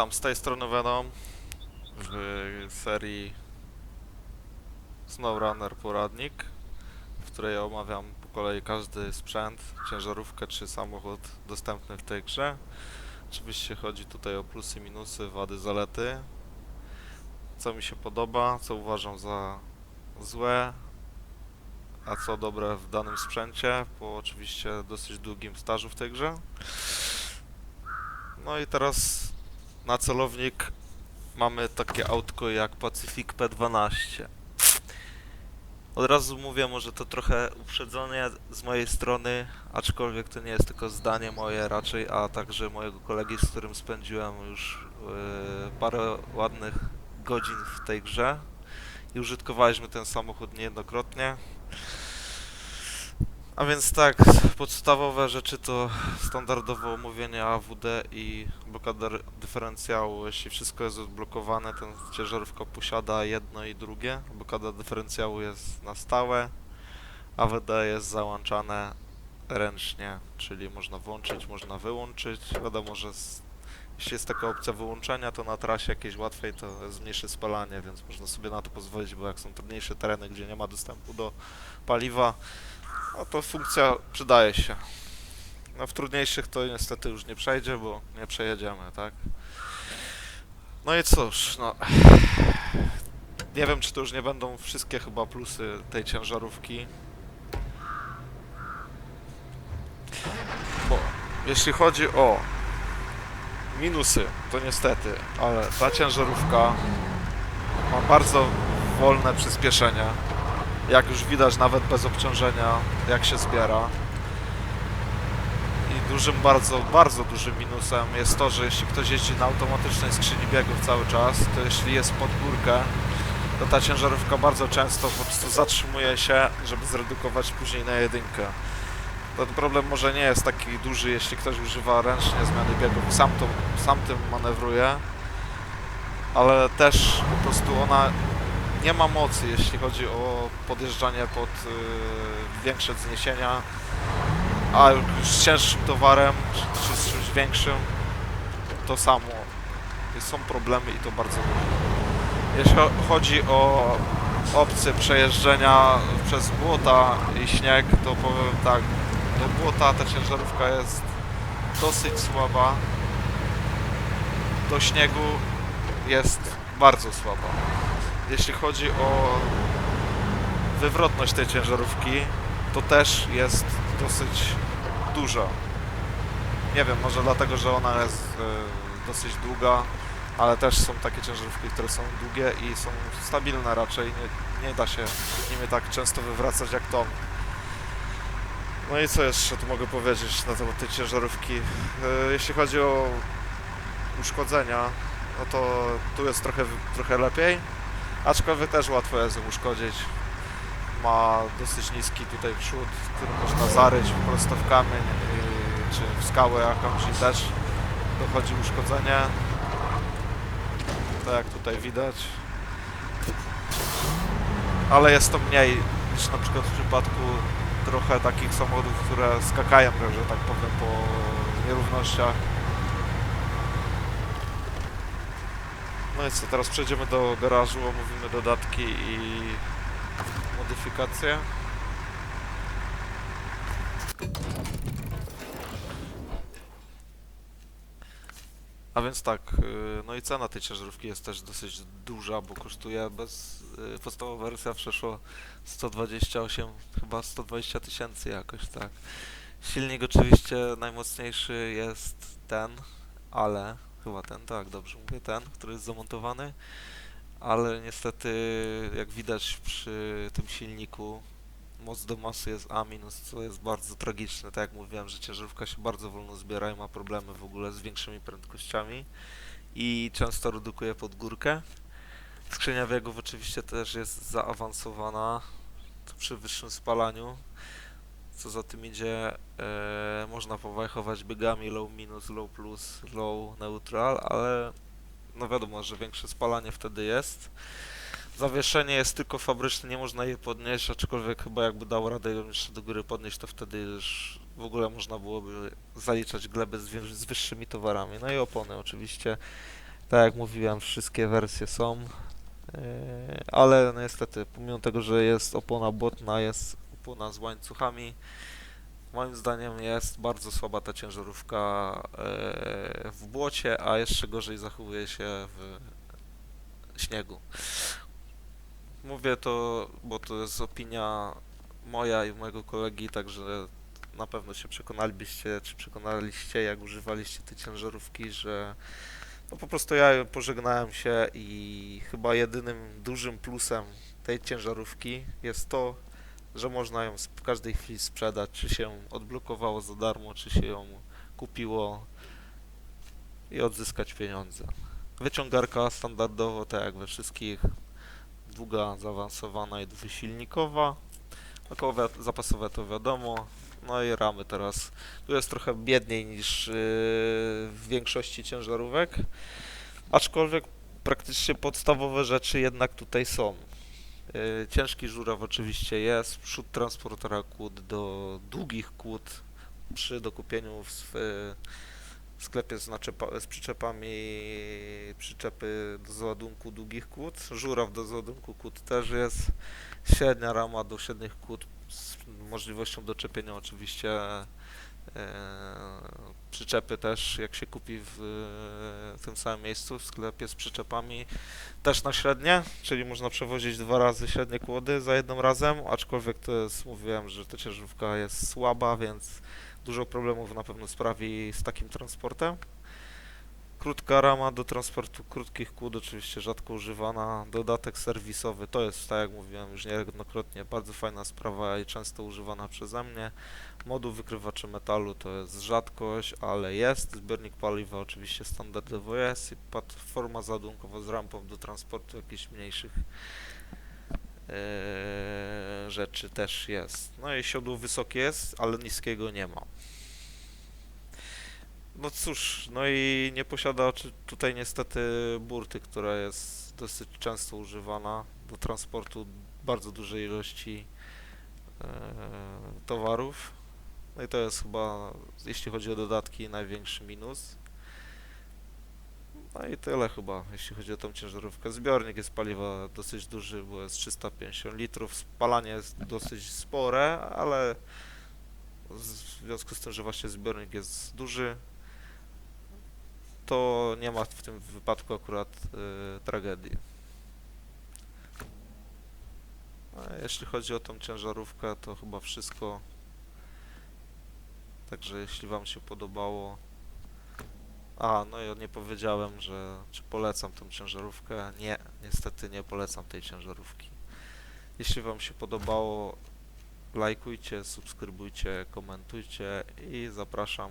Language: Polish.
witam, z tej strony Venom w serii SnowRunner Poradnik, w której omawiam po kolei każdy sprzęt, ciężarówkę czy samochód dostępny w tej grze. Oczywiście chodzi tutaj o plusy, minusy, wady, zalety, co mi się podoba, co uważam za złe, a co dobre w danym sprzęcie, po oczywiście dosyć długim stażu w tej grze. No i teraz na celownik mamy takie autko jak Pacific P12. Od razu mówię, może to trochę uprzedzenie z mojej strony, aczkolwiek to nie jest tylko zdanie moje raczej, a także mojego kolegi, z którym spędziłem już yy, parę ładnych godzin w tej grze i użytkowaliśmy ten samochód niejednokrotnie. A więc tak, podstawowe rzeczy to standardowo omówienie AWD i blokada dyferencjału. Jeśli wszystko jest odblokowane, ten ciężarówka posiada jedno i drugie. Blokada dyferencjału jest na stałe, AWD jest załączane ręcznie, czyli można włączyć, można wyłączyć. Wiadomo, że z, jeśli jest taka opcja wyłączenia, to na trasie jakiejś łatwej to jest mniejsze spalanie, więc można sobie na to pozwolić, bo jak są trudniejsze tereny, gdzie nie ma dostępu do paliwa, no to funkcja przydaje się. No w trudniejszych to niestety już nie przejdzie, bo nie przejedziemy, tak? No i cóż, no... Nie wiem, czy to już nie będą wszystkie chyba plusy tej ciężarówki. Bo jeśli chodzi o minusy, to niestety, ale ta ciężarówka ma bardzo wolne przyspieszenie jak już widać nawet bez obciążenia, jak się zbiera. I dużym, bardzo, bardzo dużym minusem jest to, że jeśli ktoś jeździ na automatycznej skrzyni biegów cały czas, to jeśli jest pod górkę, to ta ciężarówka bardzo często po prostu zatrzymuje się, żeby zredukować później na jedynkę. Ten problem może nie jest taki duży, jeśli ktoś używa ręcznie zmiany biegów sam, to, sam tym manewruje, ale też po prostu ona nie ma mocy, jeśli chodzi o podjeżdżanie pod y, większe wzniesienia, a już z cięższym towarem, czy, czy z czymś większym, to samo. Są problemy i to bardzo duże. Jeśli cho- chodzi o opcję przejeżdżenia przez błota i śnieg, to powiem tak, do błota ta ciężarówka jest dosyć słaba, do śniegu jest bardzo słaba jeśli chodzi o wywrotność tej ciężarówki, to też jest dosyć duża. Nie wiem, może dlatego, że ona jest e, dosyć długa, ale też są takie ciężarówki, które są długie i są stabilne raczej. Nie, nie da się nimi tak często wywracać jak tą. No i co jeszcze tu mogę powiedzieć na temat tej ciężarówki? E, jeśli chodzi o uszkodzenia, no to tu jest trochę, trochę lepiej. Aczkolwiek też łatwo jest uszkodzić. Ma dosyć niski tutaj przód, który można zaryć prosto w kamień czy w skałę jakąś i też dochodzi uszkodzenie. Tak jak tutaj widać. Ale jest to mniej niż na przykład w przypadku trochę takich samochodów, które skakają, że tak powiem, po nierównościach. No i co, teraz przejdziemy do garażu, omówimy dodatki i modyfikacje. A więc tak, yy, no i cena tej ciężarówki jest też dosyć duża, bo kosztuje bez, yy, podstawowa wersja przeszło 128, chyba 120 tysięcy jakoś, tak. Silnik oczywiście najmocniejszy jest ten, ale chyba ten, tak, dobrze mówię, ten, który jest zamontowany, ale niestety, jak widać przy tym silniku, moc do masy jest A co jest bardzo tragiczne, tak jak mówiłem, że ciężarówka się bardzo wolno zbiera i ma problemy w ogóle z większymi prędkościami i często redukuje pod górkę. Skrzynia biegów oczywiście też jest zaawansowana przy wyższym spalaniu, co za tym idzie, e, można powajchować biegami low minus, low plus, low neutral, ale no wiadomo, że większe spalanie wtedy jest. Zawieszenie jest tylko fabryczne, nie można je podnieść, aczkolwiek chyba jakby dał radę ją jeszcze do góry podnieść, to wtedy już w ogóle można byłoby zaliczać glebę z, z wyższymi towarami. No i opony oczywiście Tak jak mówiłem, wszystkie wersje są. Yy, Ale no niestety, pomimo tego, że jest opona błotna, jest opona z łańcuchami, moim zdaniem jest bardzo słaba ta ciężarówka yy, w błocie, a jeszcze gorzej zachowuje się w śniegu. Mówię to, bo to jest opinia moja i mojego kolegi, także na pewno się przekonalibyście, czy przekonaliście, jak używaliście tej ciężarówki, że no po prostu ja pożegnałem się i chyba jedynym dużym plusem tej ciężarówki jest to, że można ją w każdej chwili sprzedać, czy się odblokowało za darmo, czy się ją kupiło i odzyskać pieniądze. Wyciągarka standardowo, tak jak we wszystkich, długa, zaawansowana i dwusilnikowa. Koło wi- zapasowe to wiadomo. No i ramy teraz. Tu jest trochę biedniej niż yy, w większości ciężarówek. Aczkolwiek praktycznie podstawowe rzeczy jednak tutaj są. Yy, ciężki żuraw oczywiście jest, przód transportera kłód do długich kłód przy dokupieniu w, sklepie z, z przyczepami przyczepy do załadunku długich kłód. Żuraw do załadunku kłód też jest. Średnia rama do średnich kłód z możliwością doczepienia oczywiście e, przyczepy też, jak się kupi w, w tym samym miejscu w sklepie z przyczepami, też na średnie, czyli można przewozić dwa razy średnie kłody za jednym razem, aczkolwiek to jest, mówiłem, że ta ciężarówka jest słaba, więc dużo problemów na pewno sprawi z takim transportem. Krótka rama do transportu krótkich kłód, oczywiście rzadko używana. Dodatek serwisowy to jest, tak jak mówiłem już niejednokrotnie, bardzo fajna sprawa i często używana przeze mnie. Moduł wykrywaczy metalu to jest rzadkość, ale jest. Zbiornik paliwa oczywiście standardowo jest i platforma załadunkowa z rampą do transportu jakichś mniejszych eee, rzeczy też jest. No i siodło wysokie jest, ale niskiego nie ma. No cóż, no i nie posiada tutaj niestety burty, która jest dosyć często używana do transportu bardzo dużej ilości e, towarów. No i to jest chyba, jeśli chodzi o dodatki, największy minus. No i tyle chyba, jeśli chodzi o tą ciężarówkę. Zbiornik jest paliwa dosyć duży, bo jest 350 litrów. Spalanie jest dosyć spore, ale w związku z tym, że właśnie zbiornik jest duży, to nie ma w tym wypadku akurat y, tragedii. A jeśli chodzi o tą ciężarówkę, to chyba wszystko. Także jeśli Wam się podobało. A, no i nie powiedziałem, że czy polecam tą ciężarówkę. Nie, niestety nie polecam tej ciężarówki. Jeśli Wam się podobało, lajkujcie, subskrybujcie, komentujcie i zapraszam